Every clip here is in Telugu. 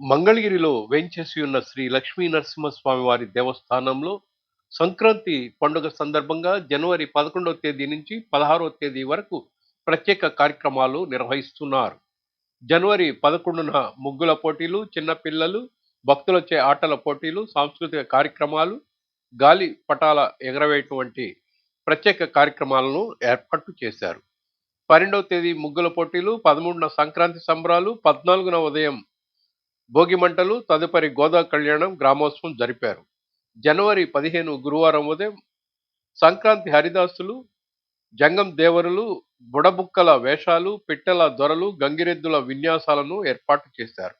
మంగళగిరిలో వేంచేసి ఉన్న శ్రీ లక్ష్మీ నరసింహస్వామి వారి దేవస్థానంలో సంక్రాంతి పండుగ సందర్భంగా జనవరి పదకొండవ తేదీ నుంచి పదహారవ తేదీ వరకు ప్రత్యేక కార్యక్రమాలు నిర్వహిస్తున్నారు. జనవరి పదకొండున ముగ్గుల పోటీలు చిన్నపిల్లలు భక్తులచే ఆటల పోటీలు సాంస్కృతిక కార్యక్రమాలు గాలి పటాల ఎగరవేటువంటి ప్రత్యేక కార్యక్రమాలను ఏర్పాటు చేశారు. పన్నెండవ తేదీ ముగ్గుల పోటీలు పదమూడున సంక్రాంతి సంబరాలు పద్నాలుగున ఉదయం భోగిమంటలు తదుపరి గోదా కళ్యాణం గ్రామోత్సవం జరిపారు. జనవరి పదిహేను గురువారం ఉదయం సంక్రాంతి హరిదాసులు జంగం దేవరులు బుడబుక్కల వేషాలు పిట్టల దొరలు గంగిరెద్దుల విన్యాసాలను ఏర్పాటు చేశారు.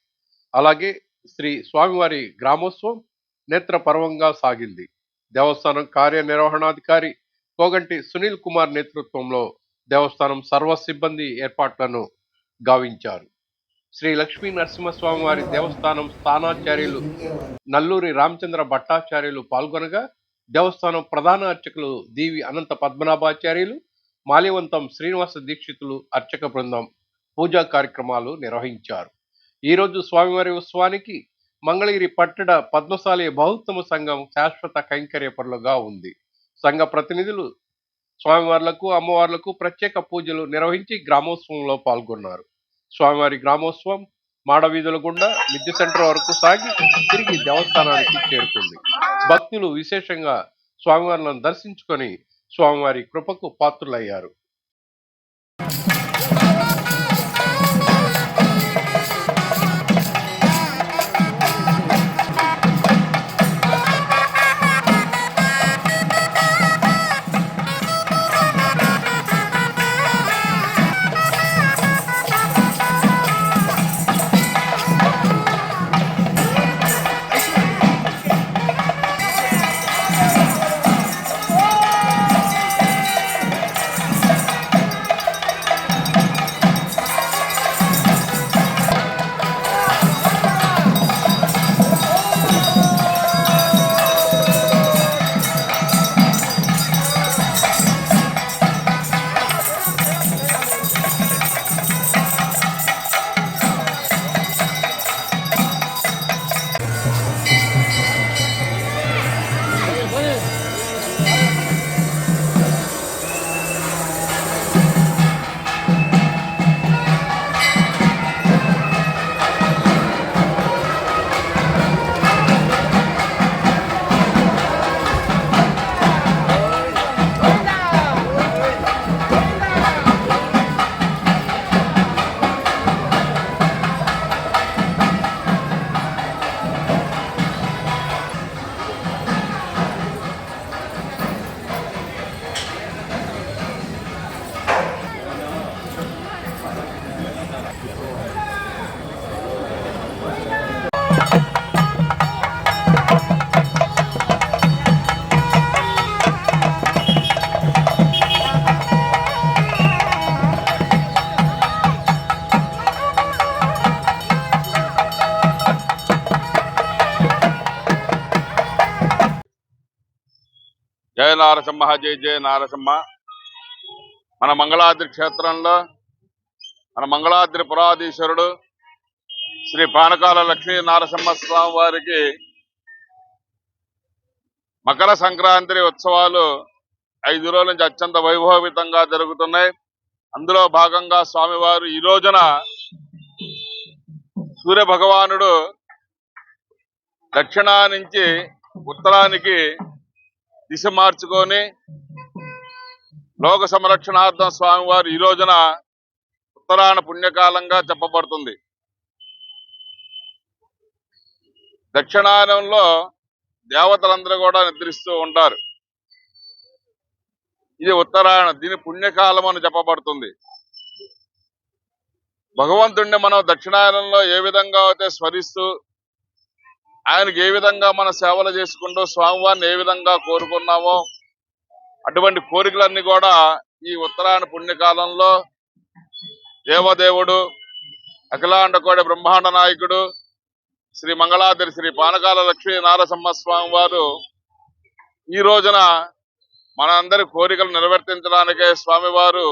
అలాగే శ్రీ స్వామివారి గ్రామోత్సవం నేత్ర పర్వంగా సాగింది. దేవస్థానం కార్యనిర్వహణాధికారి కోగంటి సునీల్ కుమార్ నేతృత్వంలో దేవస్థానం సర్వ సిబ్బంది ఏర్పాట్లను గావించారు. శ్రీ లక్ష్మీ నరసింహస్వామి వారి దేవస్థానం స్థానాచార్యులు నల్లూరి రామచంద్ర భట్టాచార్యులు పాల్గొనగా దేవస్థానం ప్రధాన అర్చకులు దీవి అనంత పద్మనాభాచార్యులు మాల్యవంతం శ్రీనివాస దీక్షితులు అర్చక బృందం పూజా కార్యక్రమాలు నిర్వహించారు. ఈరోజు స్వామివారి ఉత్సవానికి మంగళగిరి పట్టణ పద్మశాలి బహుత్తమ సంఘం శాశ్వత కైంకర్యపరులుగా ఉంది. సంఘ ప్రతినిధులు స్వామివార్లకు అమ్మవార్లకు ప్రత్యేక పూజలు నిర్వహించి గ్రామోత్సవంలో పాల్గొన్నారు. స్వామివారి గ్రామోత్సవం మాడవీధుల గుండా మిద్దె సెంటర్ వరకు సాగి తిరిగి దేవస్థానానికి చేరుకుంది. భక్తులు విశేషంగా స్వామివారిని దర్శించుకొని స్వామివారి కృపకు పాత్రులయ్యారు. జయ నారసింహ జయ జయ నారసింహ. మన మంగళాద్రి క్షేత్రంలో మన మంగళాద్రి పురాధీశ్వరుడు శ్రీ పానకాల లక్ష్మీ నారసింహ స్వామి వారికి మకర సంక్రాంతి ఉత్సవాలు ఐదు రోజుల నుంచి అత్యంత వైభవితంగా జరుగుతున్నాయి. అందులో భాగంగా స్వామివారు ఈ రోజున సూర్య భగవానుడు దక్షిణా నుంచి ఉత్తరానికి దిశ మార్చుకొని లోక సంరక్షణార్థం స్వామివారు ఈ రోజున ఉత్తరాయణ పుణ్యకాలంగా చెప్పబడుతుంది. దక్షిణాయనంలో దేవతలందరూ కూడా నిద్రిస్తూ ఉంటారు. ఇది ఉత్తరాయణ దీని పుణ్యకాలం అని చెప్పబడుతుంది. భగవంతుణ్ణి మనం దక్షిణాయనంలో ఏ విధంగా అయితే స్మరిస్తూ ఆయనకి ఏ విధంగా మన సేవలు చేసుకుంటూ స్వామివారిని ఏ విధంగా కోరుకున్నామో అటువంటి కోరికలన్నీ కూడా ఈ ఉత్తరాయణ పుణ్యకాలంలో దేవదేవుడు అఖిలాండ కోడి బ్రహ్మాండ నాయకుడు శ్రీ మంగళాద్రి శ్రీ పానకాల లక్ష్మీ నారసింహ స్వామి వారు ఈ రోజున మనందరి కోరికలు నిర్వర్తించడానికే స్వామివారు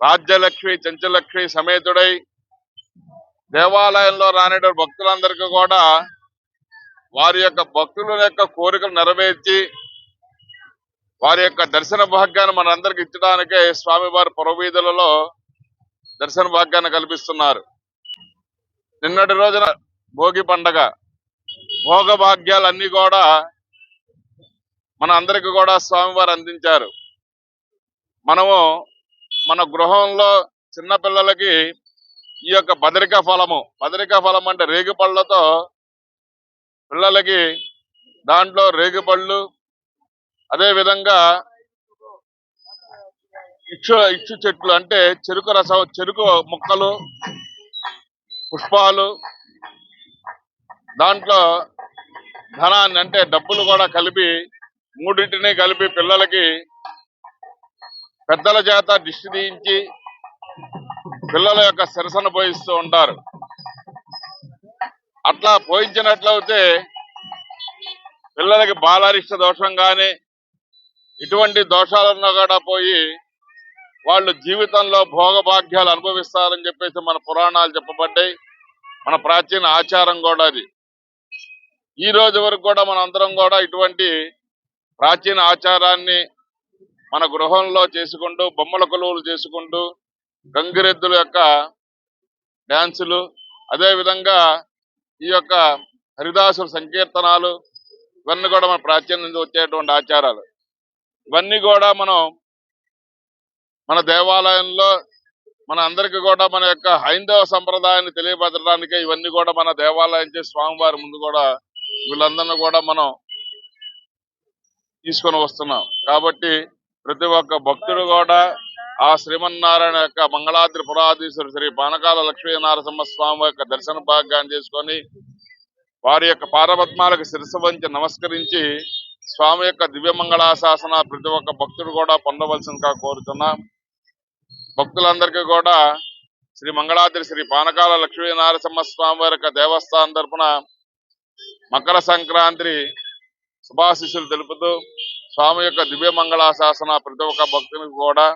రాజ్యలక్ష్మి చెంచలక్ష్మి సమేతుడై దేవాలయంలో రానేటువంటి భక్తులందరికీ కూడా వారి యొక్క భక్తుల యొక్క కోరికలు నెరవేర్చి వారి యొక్క దర్శన భాగ్యాన్ని మనందరికి ఇచ్చడానికే స్వామివారి పురవీధులలో దర్శన భాగ్యాన్ని కల్పిస్తున్నారు. నిన్నటి రోజున భోగి పండగ. భోగ భాగ్యాలన్నీ కూడా మన అందరికి కూడా స్వామివారు అందించారు. మనము మన గృహంలో చిన్న పిల్లలకి ఈ యొక్క బదరిక ఫలము బదరిక ఫలం అంటే రేగి పళ్ళతో పిల్లలకి దాంట్లో రేగి పళ్ళు అదే విధంగా ఇచ్చు ఇచ్చు చెట్లు అంటే చెరుకు రసం చెరుకు మొక్కలు పుష్పాలు దాంట్లో ధనాన్ని అంటే డబ్బులు కూడా కలిపి మూడింటిని కలిపి పిల్లలకి పెద్దల చేత దిష్టి తీయించి పిల్లల యొక్క శిరసను పోయిస్తూ ఉంటారు. అట్లా పోయించినట్లయితే పిల్లలకి బాలారిష్ట దోషం కానీ ఇటువంటి దోషాలన్నా కూడా పోయి వాళ్ళు జీవితంలో భోగభాగ్యాలు అనుభవిస్తారని చెప్పేసి మన పురాణాలు చెప్పబడ్డాయి. మన ప్రాచీన ఆచారం కూడా అది. ఈ రోజు వరకు కూడా మన అందరం కూడా ఇటువంటి ప్రాచీన ఆచారాన్ని మన గృహంలో చేసుకుంటూ బొమ్మల కొలువులు చేసుకుంటూ గంగిరెద్దుల యొక్క డ్యాన్సులు అదే విధంగా ఈ యొక్క హరిదాసుల సంకీర్తనాలు ఇవన్నీ కూడా మన ప్రాచీన నుంచి వచ్చేటువంటి ఆచారాలు. ఇవన్నీ కూడా మనం మన దేవాలయంలో మన అందరికీ కూడా మన యొక్క హైందవ సంప్రదాయాన్ని తెలియపరచడానికే ఇవన్నీ కూడా మన దేవాలయం చేసి స్వామివారి ముందు కూడా వీళ్ళందరినీ కూడా మనం తీసుకొని వస్తున్నాం. కాబట్టి ప్రతి ఒక్క భక్తుడు కూడా ఆ శ్రీమన్నారాయణ యొక్క మంగళాద్రి పురాధీశ్వరు శ్రీ పానకాల లక్ష్మీ నారసింహ స్వామి యొక్క దర్శన భాగ్యాన్ని చేసుకొని వారి యొక్క పారపద్మాలకు శిరసు వంచి నమస్కరించి స్వామి యొక్క దివ్య మంగళాశాసన ప్రతి ఒక్క భక్తుడు కూడా పొందవలసిందిగా కోరుతున్నాం. భక్తులందరికీ కూడా శ్రీ మంగళాద్రి శ్రీ పానకాల లక్ష్మీ నారసింహ స్వామి వారి యొక్క దేవస్థానం తరపున మకర సంక్రాంతి శుభాశిస్సులు తెలుపుతూ స్వామి యొక్క దివ్య మంగళాశాసన ప్రతి ఒక్క భక్తునికి కూడా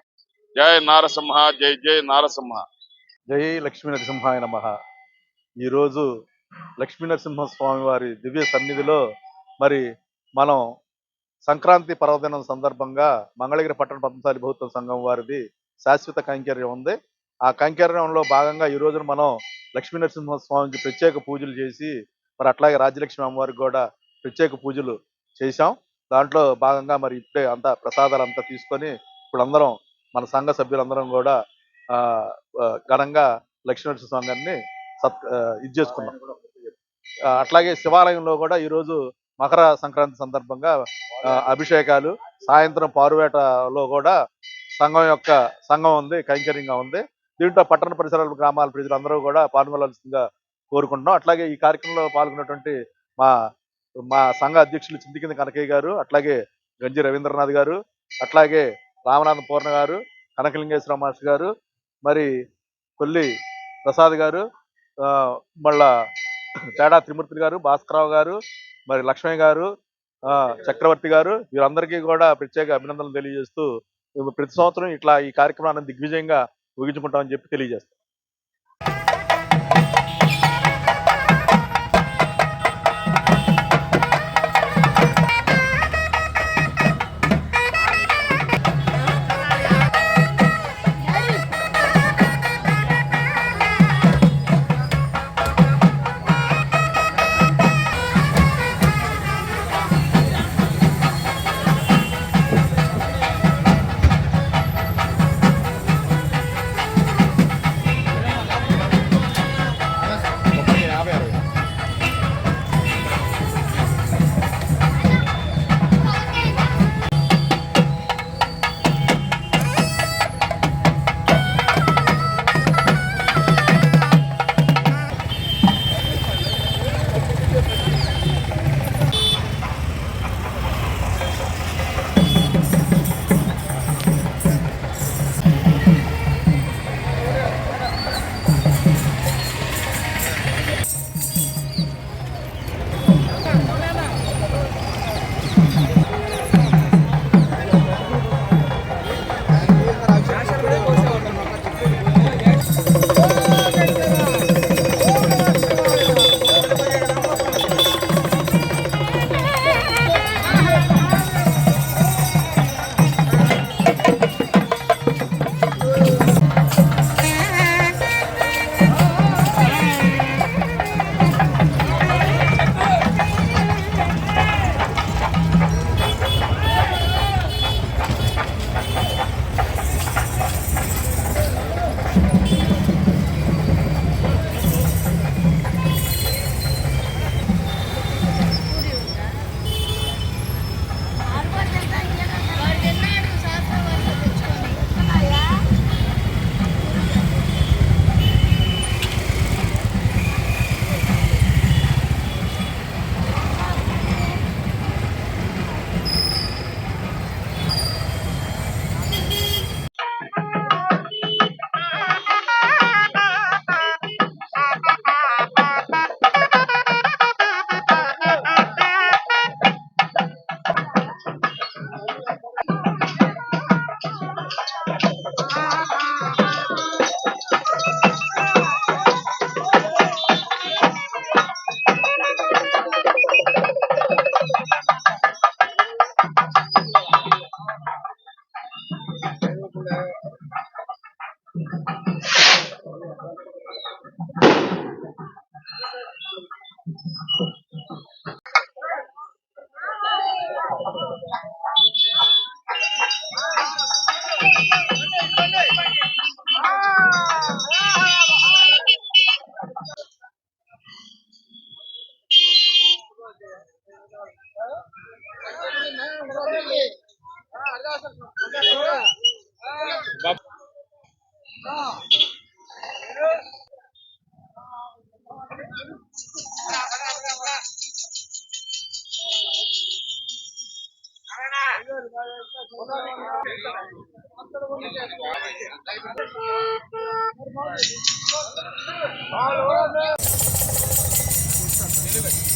జయ నారసింహ జై జై నారసింహ. జై లక్ష్మీ నరసింహాయ నమ. ఈరోజు లక్ష్మీ నరసింహ స్వామి వారి దివ్య సన్నిధిలో మరి మనం సంక్రాంతి పర్వదినం సందర్భంగా మంగళగిరి పట్టణ పద్మశాలి బౌద్ధ సంఘం వారిది శాశ్వత కైంకర్యం ఉంది. ఆ కైంకర్యంలో భాగంగా ఈ రోజున మనం లక్ష్మీ నరసింహ స్వామికి ప్రత్యేక పూజలు చేసి మరి అట్లాగే రాజ్యలక్ష్మి అమ్మవారికి కూడా ప్రత్యేక పూజలు చేశాం. దాంట్లో భాగంగా మరి ఇప్పుడే అంతా ప్రసాదాలు అంతా తీసుకొని ఇప్పుడు అందరం మన సంఘ సభ్యులందరం కూడా ఘనంగా లక్ష్మీనరసింహ స్వామి గారిని సత్ ఇది చేసుకున్నాం. అట్లాగే శివాలయంలో కూడా ఈరోజు మకర సంక్రాంతి సందర్భంగా అభిషేకాలు సాయంత్రం పారువేటలో కూడా సంఘం యొక్క సంఘం ఉంది కైంకర్యంగా ఉంది. దీంట్లో పట్టణ పరిసరాల గ్రామాల ప్రజలందరూ కూడా పాల్గొనవలసిందిగా కోరుకుంటున్నాం. అట్లాగే ఈ కార్యక్రమంలో పాల్గొన్నటువంటి మా మా సంఘ అధ్యక్షులు చింతికింద కనకయ్య గారు అట్లాగే గంజి రవీంద్రనాథ్ గారు అట్లాగే రామనాథ పూర్ణ గారు కనకలింగేశ్వర మాస్టర్ గారు మరి కొల్లి ప్రసాద్ గారు మళ్ళా తేడా త్రిమూర్తులు గారు భాస్కరరావు గారు మరి లక్ష్మయ్య గారు చక్రవర్తి గారు వీరందరికీ కూడా ప్రత్యేక అభినందనలు తెలియజేస్తూ ప్రతి సంవత్సరం ఇట్లా ఈ కార్యక్రమాన్ని దిగ్విజయంగా ముగించుకుంటామని చెప్పి తెలియజేస్తాం. Hello, hello.